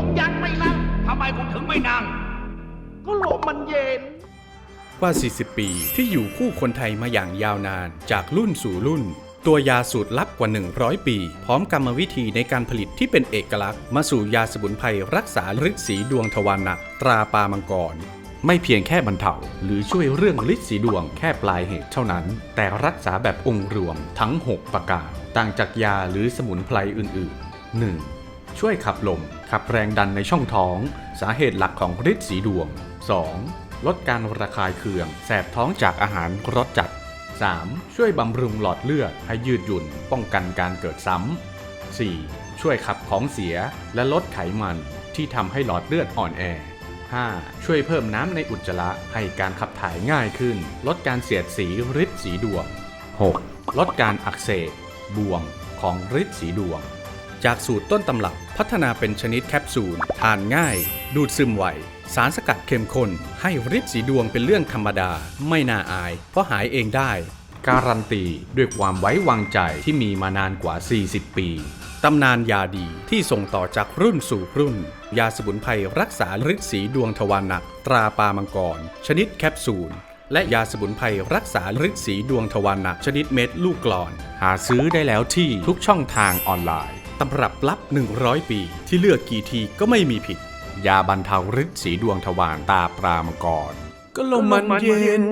ผมยังไม่นั่งทำไมคุณถึงไม่นั่ง ก็ลมมันเย็น กว่า 40 ปีที่อยู่คู่คนไทยมาอย่างยาวนาน จากรุ่นสู่รุ่น ตัวยาสูตรลับกว่า 100 ปี พร้อมกรรมวิธีในการผลิตที่เป็นเอกลักษณ์ มาสู่ยาสมุนไพรรักษาฤทธิ์สีดวงทวารหนัก ตราปามังกร ไม่เพียงแค่บรรเทาหรือช่วยเรื่องฤทธิ์สีดวงแค่ปลายเหตุเท่านั้น แต่รักษาแบบองค์รวมทั้ง 6 ประการ ต่างจากยาหรือสมุนไพรอื่นๆ 1. ช่วยขับลม ขับแรงดันในช่องท้อง สาเหตุหลักของฤทธิ์สีดวง 2. ลดการระคายเคือง แสบท้องจากอาหารรสจัด 3. ช่วยบำรุงหลอดเลือดให้ยืดหยุ่น ป้องกันการเกิดซ้ำ 4. ช่วยขับของเสียและลดไขมันที่ทำให้หลอดเลือดอ่อนแอ 5. ช่วยเพิ่มน้ำในอุจจาระให้การขับถ่ายง่ายขึ้น ลดการเสียดสีฤทธิ์สีดวง 6. ลดการอักเสบบวมของฤทธิ์สีดวง จากสูตรต้นตำรับพัฒนาเป็นชนิดแคปซูล ทานง่าย ดูดซึมไว สารสกัดเข้มข้น ให้ฤทธิ์สีดวงเป็นเรื่องธรรมดา ไม่น่าอาย เพราะหายเองได้ การันตีด้วยความไว้วางใจที่มีมานานกว่า 40 ปี ตำนานยาดีที่ส่งต่อจากรุ่นสู่รุ่น ยาสมุนไพรรักษาฤทธิ์สีดวงทวารหนัก ตราปามังกร ชนิดแคปซูล และยาสมุนไพรรักษาฤทธิ์สีดวงทวารหนัก ชนิดเม็ดลูกกลอน หาซื้อได้แล้วที่ทุกช่องทางออนไลน์ ตำรับลับ 100 ปี ที่เลือกกี่ทีก็ไม่มีผิด ยาบรรเทาฤทธิ์สีดวงทวารตาปรามกรก็ลมมันเย็น